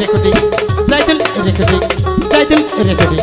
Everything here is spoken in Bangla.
recording Zaidul recording Zaidul recording